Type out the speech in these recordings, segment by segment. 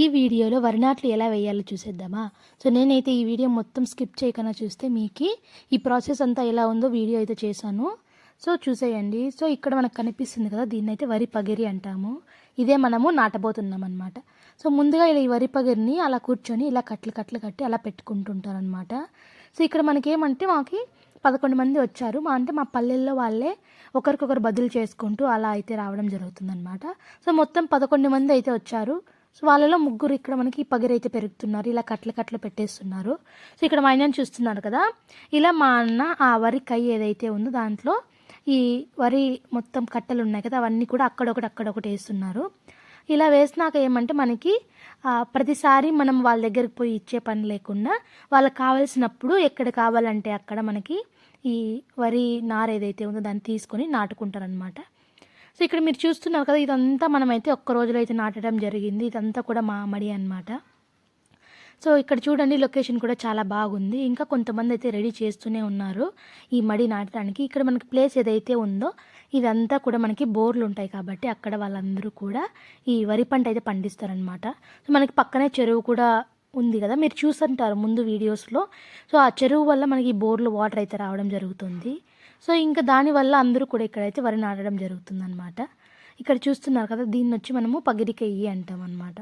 ఈ వీడియోలో వరి నాట్లు ఎలా వేయాలో చూసేద్దామా? సో నేనైతే ఈ వీడియో మొత్తం స్కిప్ చేయకుండా చూస్తే మీకు ఈ ప్రాసెస్ అంతా ఎలా ఉందో వీడియో అయితే చేశాను. సో చూసేయండి. సో ఇక్కడ మనకు కనిపిస్తుంది కదా దీన్ని అయితే వరి పగిరి అంటాము. ఇదే మనము నాటబోతున్నాం అనమాట సో ముందుగా ఇలా ఈ వరి పగిరిని అలా కూర్చొని ఇలా కట్లు కట్లు కట్టి అలా పెట్టుకుంటుంటారనమాట సో ఇక్కడ మనకేమంటే మాకు పదకొండు మంది వచ్చారు. మా అంటే మా పల్లెల్లో వాళ్ళే ఒకరికొకరు బదులు చేసుకుంటూ అలా అయితే రావడం జరుగుతుందన్నమాట. సో మొత్తం పదకొండు మంది అయితే వచ్చారు. సో వాళ్ళలో ముగ్గురు ఇక్కడ మనకి పగిరైతే పెరుగుతున్నారు. ఇలా కట్ల కట్లు పెట్టేస్తున్నారు. సో ఇక్కడ మా అన్నని చూస్తున్నారు కదా. ఇలా మా అన్న ఆ వరి కై ఏదైతే ఉందో దాంట్లో ఈ వరి మొత్తం కట్టలు ఉన్నాయి కదా అవన్నీ కూడా అక్కడొకటి అక్కడొకటి వేస్తున్నారు. ఇలా వేసినాక ఏమంటే మనకి ప్రతిసారి మనం వాళ్ళ దగ్గరికి పోయి ఇచ్చే పని లేకుండా వాళ్ళకి కావాల్సినప్పుడు ఎక్కడ కావాలంటే అక్కడ మనకి ఈ వరి నార ఏదైతే ఉందో దాన్ని తీసుకొని నాటుకుంటారనమాట సో ఇక్కడ మీరు చూస్తున్నారు కదా ఇదంతా మనమైతే ఒక్క రోజులో అయితే నాటడం జరిగింది. ఇదంతా కూడా మా మడి అనమాట సో ఇక్కడ చూడండి లొకేషన్ కూడా చాలా బాగుంది. ఇంకా కొంతమంది అయితే రెడీ చేస్తూనే ఉన్నారు ఈ మడి నాటడానికి. ఇక్కడ మనకి ప్లేస్ ఏదైతే ఉందో ఇదంతా కూడా మనకి బోర్లు ఉంటాయి కాబట్టి అక్కడ వాళ్ళందరూ కూడా ఈ వరి పంట అయితే పండిస్తారనమాట సో మనకి పక్కనే చెరువు కూడా ఉంది కదా మీరు చూస్తుంటారు ముందు వీడియోస్లో. సో ఆ చెరువు వల్ల మనకి ఈ బోర్లు వాటర్ అయితే రావడం జరుగుతుంది. సో ఇంకా దానివల్ల అందరూ కూడా ఇక్కడైతే వరి నాటడం జరుగుతుందన్నమాట. ఇక్కడ చూస్తున్నారు కదా దీన్ని వచ్చి మనము పగిరికెయ్యి అంటాం అనమాట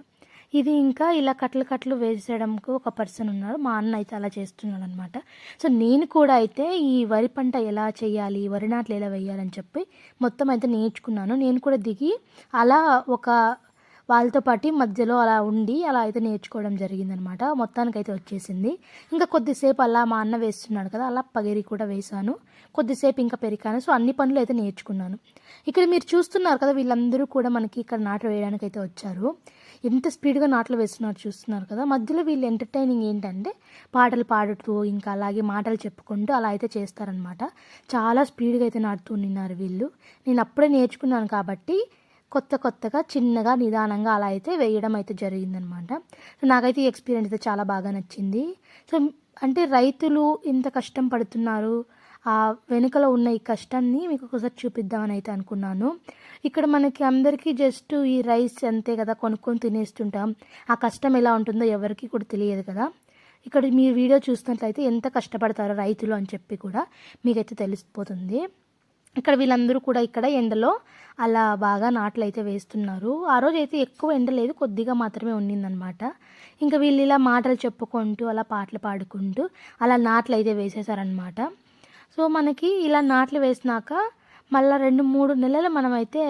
ఇది ఇంకా ఇలా కట్లు కట్లు వేసేయడంకు ఒక పర్సన్ ఉన్నారు మా అన్న అయితే అలా చేస్తున్నాడు అనమాట సో నేను కూడా అయితే ఈ వరి పంట ఎలా చేయాలి వరి నాట్లు ఎలా వేయాలని చెప్పి మొత్తం అయితే నేర్చుకున్నాను. నేను కూడా దిగి అలా ఒక వాళ్ళతో పాటు మధ్యలో అలా ఉండి అలా అయితే నేర్చుకోవడం జరిగిందనమాట. మొత్తానికి అయితే వచ్చేసింది. ఇంకా కొద్దిసేపు అలా మా అన్న వేస్తున్నాడు కదా అలా పగిరి కూడా వేశాను. కొద్దిసేపు ఇంకా పెరికాను సో అన్ని పనులు అయితే నేర్చుకున్నాను. ఇక్కడ మీరు చూస్తున్నారు కదా వీళ్ళందరూ కూడా మనకి ఇక్కడ నాట్లు వేయడానికి అయితే వచ్చారు. ఎంత స్పీడ్గా నాట్లు వేస్తున్నారు చూస్తున్నారు కదా. మధ్యలో వీళ్ళు ఎంటర్టైనింగ్ ఏంటంటే పాటలు పాడుతూ ఇంకా అలాగే మాటలు చెప్పుకుంటూ అలా అయితే చేస్తారనమాట. చాలా స్పీడ్గా అయితే నాటుతూ ఉన్నారు వీళ్ళు. నేను అప్పుడే నేర్చుకున్నాను కాబట్టి కొత్త కొత్తగా చిన్నగా నిదానంగా అలా అయితే వేయడం అయితే జరిగిందనమాట. సో నాకైతే ఈ ఎక్స్పీరియన్స్ అయితే చాలా బాగా నచ్చింది. సో అంటే రైతులు ఇంత కష్టం పడుతున్నారు. ఆ వెనుకలో ఉన్న ఈ కష్టాన్ని మీకు ఒకసారి చూపిద్దామని అయితే అనుకున్నాను. ఇక్కడ మనకి అందరికీ జస్ట్ ఈ రైస్ అంతే కదా కొనుక్కొని తినేస్తుంటాం. ఆ కష్టం ఎలా ఉంటుందో ఎవరికి కూడా తెలియదు కదా. ఇక్కడ మీరు వీడియో చూసినట్లయితే ఎంత కష్టపడతారో రైతులు అని చెప్పి కూడా మీకైతే తెలిసిపోతుంది. ఇక్కడ వీళ్ళందరూ కూడా ఇక్కడ ఎండలో అలా బాగా నాట్లు అయితే వేస్తున్నారు. ఆ రోజు అయితే ఎక్కువ ఎండ లేదు కొద్దిగా మాత్రమే ఉండిందనమాట ఇంకా వీళ్ళు ఇలా మాటలు చెప్పుకుంటూ అలా పాటలు పాడుకుంటూ అలా నాట్లు అయితే వేసేసారనమాట సో మనకి ఇలా నాట్లు వేసినాక మళ్ళీ రెండు మూడు నెలలు మనమైతే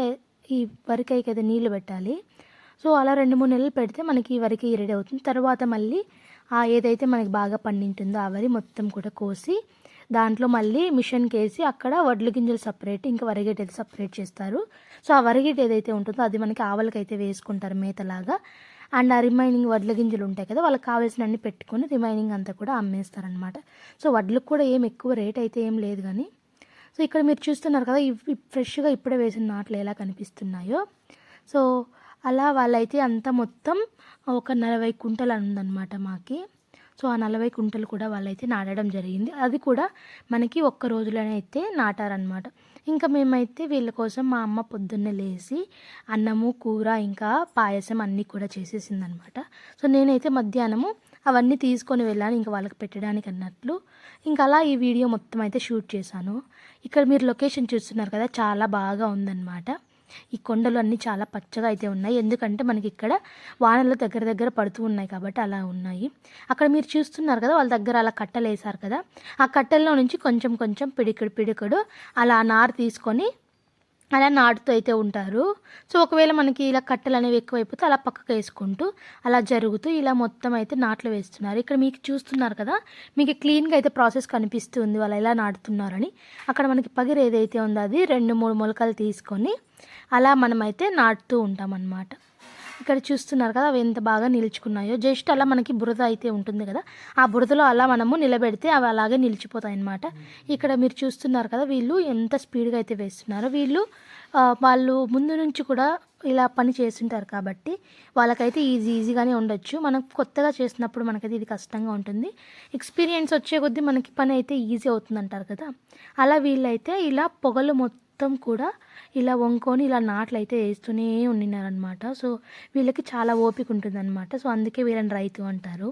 ఈ వరికైకి అయితే నీళ్ళు పెట్టాలి. సో అలా రెండు మూడు నెలలు పెడితే మనకి ఈ వరికి రెడీ అవుతుంది. తర్వాత మళ్ళీ ఆ ఏదైతే మనకి బాగా పండింటుందో ఆ వరి మొత్తం కూడా కోసి దాంట్లో మళ్ళీ మిషన్కి వేసి అక్కడ వడ్ల గింజలు సపరేట్ ఇంకా వరిగడ్డ అయితే సపరేట్ చేస్తారు. సో ఆ వరిగడ్డ ఏదైతే ఉంటుందో అది మనకి ఆవులకి అయితే వేసుకుంటారు మేతలాగా. అండ్ ఆ రిమైనింగ్ వడ్ల గింజలు ఉంటాయి కదా వాళ్ళకి కావాల్సిన అన్ని పెట్టుకొని రిమైనింగ్ అంతా కూడా అమ్మేస్తారనమాట సో వడ్లకు కూడా ఏం ఎక్కువ రేట్ అయితే ఏం లేదు కానీ. సో ఇక్కడ మీరు చూస్తున్నారు కదా ఇవి ఫ్రెష్గా ఇప్పుడే వేసిన నాట్లు ఎలా కనిపిస్తున్నాయో. సో అలా వాళ్ళైతే అంతా మొత్తం ఒక నలభై కుంటలు ఉందన్నమాట మాకి. సో ఆ నలభై కుంటలు కూడా వాళ్ళైతే నాటడం జరిగింది. అది కూడా మనకి ఒక్క రోజులోనే అయితే నాటారనమాట ఇంకా మేమైతే వీళ్ళ కోసం మా అమ్మ పొద్దున్నే లేచి అన్నము కూర ఇంకా పాయసం అన్నీ కూడా చేసేసిందనమాట సో నేనైతే మధ్యాహ్నము అవన్నీ తీసుకొని వెళ్ళాను ఇంకా వాళ్ళకి పెట్టడానికి అన్నట్లు. ఇంకా అలా ఈ వీడియో మొత్తం అయితే షూట్ చేశాను. ఇక్కడ మీరు లొకేషన్ చూస్తున్నారు కదా చాలా బాగా ఉందన్నమాట. ఈ కొండలు అన్నీ చాలా పచ్చగా అయితే ఉన్నాయి. ఎందుకంటే మనకి ఇక్కడ వానలు దగ్గర దగ్గర పడుతూ ఉన్నాయి కాబట్టి అలా ఉన్నాయి. అక్కడ మీరు చూస్తున్నారు కదా వాళ్ళ దగ్గర అలా కట్టలు వేశారు కదా. ఆ కట్టెల్లో నుంచి కొంచెం కొంచెం పిడికడు పిడికడు అలా నారు తీసుకొని అలా నాటుతూ అయితే ఉంటారు. సో ఒకవేళ మనకి ఇలా కట్టెలు అనేవి ఎక్కువైపోతే అలా పక్కకు వేసుకుంటూ అలా జరుగుతూ ఇలా మొత్తం అయితే నాట్లు వేస్తున్నారు. ఇక్కడ మీకు చూస్తున్నారు కదా మీకు క్లీన్గా అయితే ప్రాసెస్ కనిపిస్తుంది వాళ్ళు ఎలా నాటుతున్నారని. అక్కడ మనకి పగిరి ఏదైతే ఉందో అది రెండు మూడు మొలకలు తీసుకొని అలా మనమైతే నాటుతూ ఉంటామన్నమాట. ఇక్కడ చూస్తున్నారు కదా అవి ఎంత బాగా నిలుచుకున్నాయో. జస్ట్ అలా మనకి బురద అయితే ఉంటుంది కదా. ఆ బురదలో అలా మనము నిలబెడితే అవి అలాగే నిలిచిపోతాయి అన్నమాట ఇక్కడ మీరు చూస్తున్నారు కదా వీళ్ళు ఎంత స్పీడ్గా అయితే వేస్తున్నారో. వీళ్ళు వాళ్ళు ముందు నుంచి కూడా ఇలా పని చేస్తుంటారు కాబట్టి వాళ్ళకైతే ఈజీ ఈజీగానే ఉండొచ్చు. మనం కొత్తగా చేసినప్పుడు మనకైతే ఇది కష్టంగా ఉంటుంది. ఎక్స్పీరియన్స్ వచ్చే కొద్దీ మనకి పని అయితే ఈజీ అవుతుంది అంటారు కదా. అలా వీళ్ళైతే ఇలా పొగలు మొత్తం మొత్తం కూడా ఇలా వంకొని ఇలా నాట్లు అయితే వేస్తూనే ఉండినారనమాట సో వీళ్ళకి చాలా ఓపిక ఉంటుందన్నమాట. సో అందుకే వీళ్ళని రైతు అంటారు.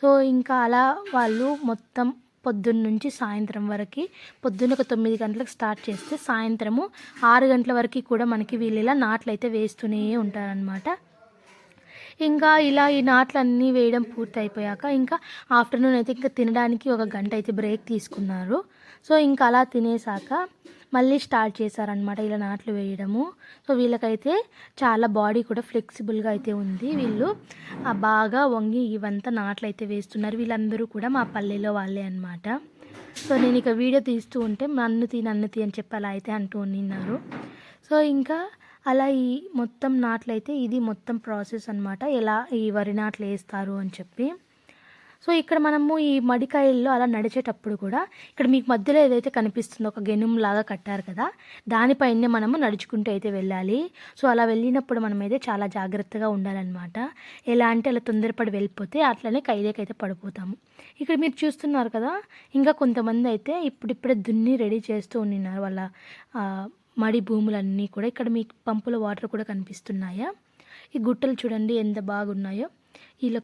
సో ఇంకా అలా వాళ్ళు మొత్తం పొద్దున్న నుంచి సాయంత్రం వరకు పొద్దున్న ఒక తొమ్మిది గంటలకు స్టార్ట్ చేస్తే సాయంత్రము ఆరు గంటల వరకు కూడా మనకి వీళ్ళు ఇలా నాట్లు అయితే వేస్తూనే ఉంటారనమాట ఇంకా ఇలా ఈ నాట్లన్నీ వేయడం పూర్తి అయిపోయాక ఇంకా ఆఫ్టర్నూన్ అయితే ఇంకా తినడానికి ఒక గంట అయితే బ్రేక్ తీసుకున్నారు. సో ఇంకా అలా తినేసాక మళ్ళీ స్టార్ట్ చేశారనమాట ఇలా నాట్లు వేయడము. సో వీళ్ళకైతే చాలా బాడీ కూడా ఫ్లెక్సిబుల్గా అయితే ఉంది. వీళ్ళు బాగా వంగి ఇవంతా నాట్లు అయితే వేస్తున్నారు. వీళ్ళందరూ కూడా మా పల్లెలో వాళ్ళే అనమాట సో నేను ఇక వీడియో తీస్తూ ఉంటే నన్ను తీ నన్ను తీ అని చెప్పి అలా అయితే అంటూ ఉన్నారు. సో ఇంకా అలా ఈ మొత్తం నాట్లయితే ఇది మొత్తం ప్రాసెస్ అనమాట ఎలా ఈ వరి నాట్లు వేస్తారు అని చెప్పి. సో ఇక్కడ మనము ఈ మడికాయల్లో అలా నడిచేటప్పుడు కూడా ఇక్కడ మీకు మధ్యలో ఏదైతే కనిపిస్తుందో ఒక గెనుమ్ లాగా కట్టారు కదా దానిపైనే మనము నడుచుకుంటూ అయితే వెళ్ళాలి. సో అలా వెళ్ళినప్పుడు మనం అయితే చాలా జాగ్రత్తగా ఉండాలన్నమాట. ఎలా అంటే అలా తొందరపడి వెళ్ళిపోతే అట్లనే కైలేకైతే పడిపోతాము. ఇక్కడ మీరు చూస్తున్నారు కదా ఇంకా కొంతమంది అయితే ఇప్పుడిప్పుడే దున్ని రెడీ చేస్తూ ఉన్నారు వాళ్ళ మడి భూములన్నీ కూడా ఇక్కడ మీకు పంపుల వాటర్ కూడా కనిపిస్తున్నాయా? ఈ గుట్టలు చూడండి ఎంత బాగున్నాయో. ఇలా